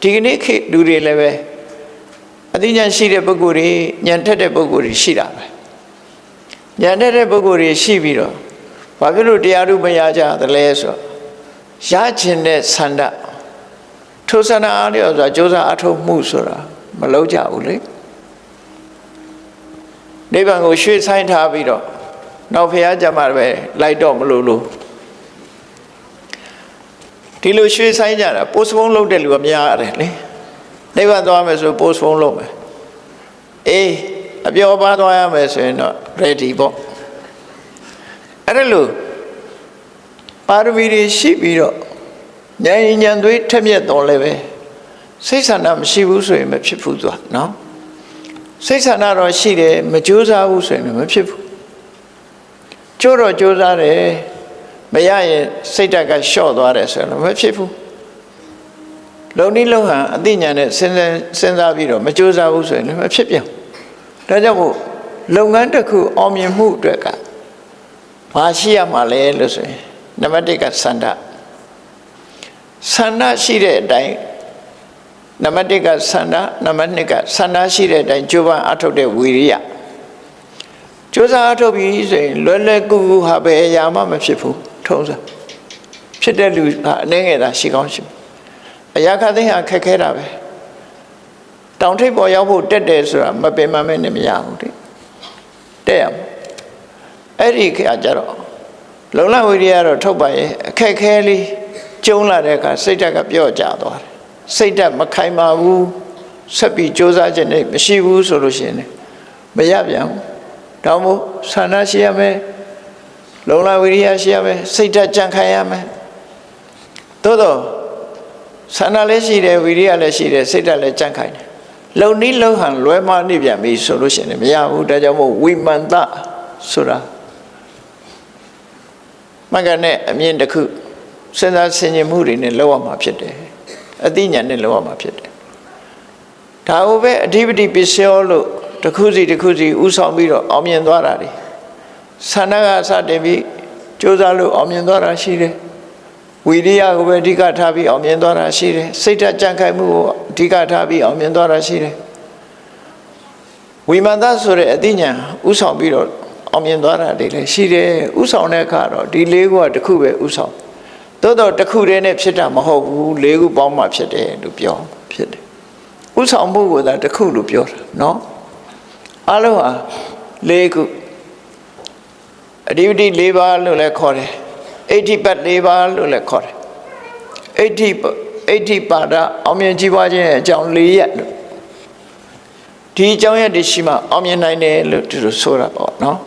ဒီကနေ့ခေတ်လူတွေလည်းပဲအသိဉာဏ်ရှိတဲ့ပုဂ္ဂိုလ်တွေဉာဏ်ထက်တဲ့ပုဂ္ဂိုလ်တွေရှိတာပဲဉာဏ်ထက်တဲ့ပုဂ္ဂိုလ်တွေရှိပြီးတော့ဘာဖြစ်လို့တရားဓုမရကြသလဲဆိုတော့ရခြင်းတဲ့ဆန္ဒထိုဆန္ဒအားလျော်စွာကြိုးစားအထောက်မှုဆိုတာမလုပ်ကြဘူးလေနိဗ္ဗာန်ကိုရွှေ့ဆိုင်ထားပြီးတော့နောက်ဖះကြမှာပဲလိုက်တော့မလို့လို့ ဒီလိုရွှေ့ဆိုင်ကြတာ postpone လုပ်တဲ့လူကများရတယ်လေနိဗ္ဗာန်သွားမယ်ဆို postpone လုပ်မယ်အေးအပြောပါသွားရမယ်ဆိုရင်တော့ ready ပေါ့အဲ့ဒါလို့ပါရမီတွေရှိပြီးတော့ဉာဏ်ဉာဏ်သွေးထက်မြက်တော်လည်းပဲစိတ်ဆန္ဒမရှိဘူးဆိုရင်မဖြစ်ဘူးသွားနော်စိတ်ဆန္ဒတော့ရှိတယ်မကြိုးစားဘူးဆိုရင်လည်းမဖြစ်ဘူးကြိုးတော့ကြိုးစားတယ် မရရင်စိတ်ဓာတ်ကလျှော့သွားတယ်ဆိုရင်လည်းမဖြစ်ဘူးလုံနီးလုံဟန်အသိဉာဏ်နဲ့စဉ်းစားစဉ်းစားပြီးတော့မကြိုးစားဘူးဆိုရင်လည်းမဖြစ်ပြန်ဒါကြောင့်မို့လုပ်ငန်းတစ်ခုအောင်မြင်မှုအတွက်ကဘာရှိရမှာလဲလို့ဆိုရင်နံပါတ်1ကစန္ဒဆန္ဒရှိတဲ့အတိုင်းနံပါတ်1ကဆန္ဒနံပါတ်2ကဆန္ဒရှိတဲ့အတိုင်းကြိုးပမ်းအထုတ်တဲ့ဝီရိယကြိုးစားအထုတ်ပြီးဆိုရင်လွယ်လွယ်ကူကူဟာပဲအရာမှမဖြစ်ဘူး ထုံးစံဖြစ်တဲ့လူဟာအနေငယ်တာရှိကောင်းရှိအရာခသိဟာခက်ခဲတာပဲတောင်ထိပ်ပေါ်ရောက်ဖို့တက်တယ်ဆိုတာမပင်မမဲ့နဲ့မရဘူးတဲ့တက်ရမယ်အဲ့ဒီခါကျတော့လုံလဝိရိယတော့ထုတ်ပါရဲ့အခက်ခဲလေးကျုံလာတဲ့အခါစိတ်ဓာတ်ကပြော့ကျသွားတယ်စိတ်ဓာတ်မခိုင်မာဘူးဆက်ပြီးစူးစမ်းခြင်းနဲ့မရှိဘူးဆိုလို့ရှိရင်မရပြန်ဘူးတောင်းမို့ဆန္ဒရှိရမယ် လုံလဝိရိယရှိရမယ်စိတ်ဓာတ်ကြံခိုင်ရမယ်သို့တော့ဆန္ဒလည်းရှိတယ်ဝိရိယလည်းရှိတယ်စိတ်ဓာတ်လည်းကြံခိုင်တယ်လုံနီးလုံဟန်လွဲမနေပြန်ပြီဆိုလို့ရှိရင်မရဘူးဒါကြောင့်မို့ဝိမန္တဆိုတာမကနဲ့အမြင်တစ်ခုစဉ်းစားဆင်ခြင်မှုတွေနဲ့လောက်ရမှာဖြစ်တယ်အသိဉာဏ်နဲ့လောက်ရမှာဖြစ်တယ်ဒါကိုပဲအဓိပတိပစ္စယောလို့တစ်ခုစီတစ်ခုစီဥဆောင်ပြီးတော့အောင်မြင်သွားတာတွေ ဆန္ဒကစတင်ပြီးကြိုးစားလို့အောင်မြင်သွားတာရှိတယ်ဝိရိယကိုပဲအဓိကထားပြီးအောင်မြင်သွားတာရှိတယ်စိတ်ဓာတ်ကြံ့ခိုင်မှုကိုအဓိကထားပြီးအောင်မြင်သွားတာရှိတယ်ဝိမာန်သဆိုတဲ့အသိဉာဏ်ဥဆောင်ပြီးတော့အောင်မြင်သွားတာတွေလည်းရှိတယ်ဥဆောင်တဲ့အခါတော့ဒီလေးခုကတစ်ခုပဲဥဆောင်သို့တော့တစ်ခုတည်းနဲ့ဖြစ်တာမဟုတ်ဘူးလေးခုပေါင်းမှဖြစ်တယ်လို့ပြောဖြစ်တယ်ဥဆောင်မှုကသာတစ်ခုလို့ပြောတာနော်အလုံးဟာလေးခု အဓိပတိ၄ပါးလို့လည်းခေါ်တယ်အဋ္ဌိပတ်၄ပါးလို့လည်းခေါ်တယ်အဋ္ဌိအဋ္ဌိပါဒအောင်မြင်ကြည်ပွားခြင်းရဲ့အကြောင်း၄ရက်လို့ဒီအကြောင်းရက်တွေရှိမှအောင်မြင်နိုင်တယ်လို့သူတို့ဆိုတာပေါ့နော်